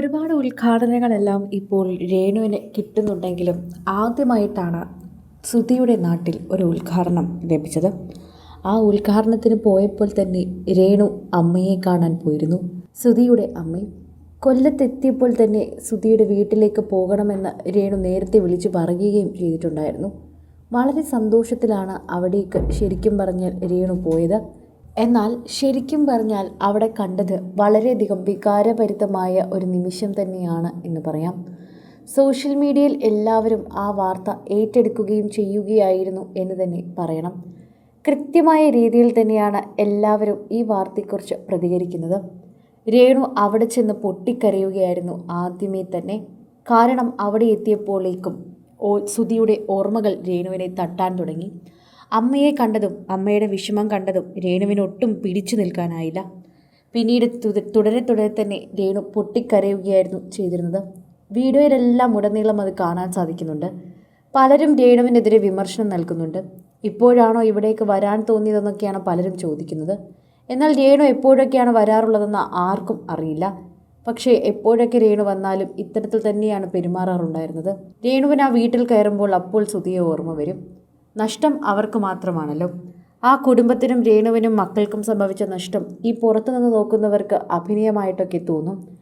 ഒരുപാട് ഉദ്ഘാടനങ്ങളെല്ലാം ഇപ്പോൾ രേണുവിന് കിട്ടുന്നുണ്ടെങ്കിലും ആദ്യമായിട്ടാണ് സുധിയുടെ നാട്ടിൽ ഒരു ഉദ്ഘാടനം ലഭിച്ചത്. ആ ഉദ്ഘാടനത്തിന് പോയപ്പോൾ തന്നെ രേണു അമ്മയെ കാണാൻ പോയിരുന്നു. സുധിയുടെ അമ്മ കൊല്ലത്തെത്തിയപ്പോൾ തന്നെ സുധിയുടെ വീട്ടിലേക്ക് പോകണമെന്ന് രേണു നേരത്തെ വിളിച്ചു പറയുകയും ചെയ്തിട്ടുണ്ടായിരുന്നു. വളരെ സന്തോഷത്തിലാണ് അവിടേക്ക് ശരിക്കും പറഞ്ഞാൽ രേണു പോയത്. എന്നാൽ ശരിക്കും പറഞ്ഞാൽ അവിടെ കണ്ടത് വളരെയധികം വികാരഭരിതമായ ഒരു നിമിഷം തന്നെയാണ് എന്ന് പറയാം. സോഷ്യൽ മീഡിയയിൽ എല്ലാവരും ആ വാർത്ത ഏറ്റെടുക്കുകയും ചെയ്യുകയായിരുന്നു എന്ന് തന്നെ പറയണം. കൃത്യമായ രീതിയിൽ തന്നെയാണ് എല്ലാവരും ഈ വാർത്തയെക്കുറിച്ച് പ്രതികരിക്കുന്നത്. രേണു അവിടെ ചെന്ന് പൊട്ടിക്കരയുകയായിരുന്നു ആദ്യമേ തന്നെ. കാരണം അവിടെ എത്തിയപ്പോഴേക്കും ഓ സുധിയുടെ ഓർമ്മകൾ രേണുവിനെ തട്ടാൻ തുടങ്ങി. അമ്മയെ കണ്ടതും അമ്മയുടെ വിഷമം കണ്ടതും രേണുവിന് ഒട്ടും പിടിച്ചു നിൽക്കാനായില്ല. പിന്നീട് തുടരെ തുടരെ തന്നെ രേണു പൊട്ടിക്കരയുകയായിരുന്നു ചെയ്തിരുന്നത്. വീഡിയോയിലെല്ലാം ഉടനീളം അത് കാണാൻ സാധിക്കുന്നുണ്ട്. പലരും രേണുവിനെതിരെ വിമർശനം നൽകുന്നുണ്ട്. ഇപ്പോഴാണോ ഇവിടേക്ക് വരാൻ തോന്നിയതെന്നൊക്കെയാണ് പലരും ചോദിക്കുന്നത്. എന്നാൽ രേണു എപ്പോഴൊക്കെയാണ് വരാറുള്ളതെന്ന് ആർക്കും അറിയില്ല. പക്ഷേ എപ്പോഴൊക്കെ രേണു വന്നാലും ഇത്തരത്തിൽ തന്നെയാണ് പെരുമാറാറുണ്ടായിരുന്നത്. രേണുവിന് ആ വീട്ടിൽ കയറുമ്പോൾ അപ്പോൾ സുധിയെ ഓർമ്മ വരും. നഷ്ടം അവർക്ക് മാത്രമാണല്ലോ. ആ കുടുംബത്തിനും രേണുവിനും മക്കൾക്കും സംഭവിച്ച നഷ്ടം ഈ പുറത്തുനിന്ന് നോക്കുന്നവർക്ക് അഭിനയമായിട്ടൊക്കെ തോന്നും.